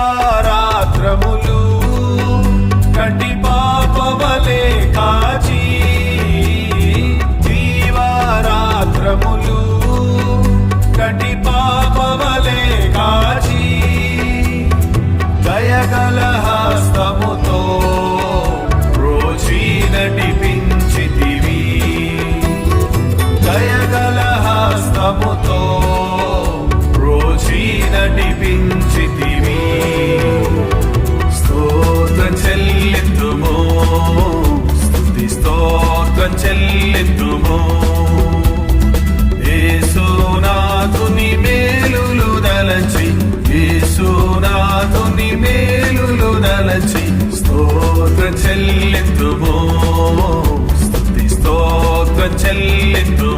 దివారాత్రము తలచి స్తోత్ర చెల్లింతుము. స్తుతి స్తోత్ర చెల్లింతు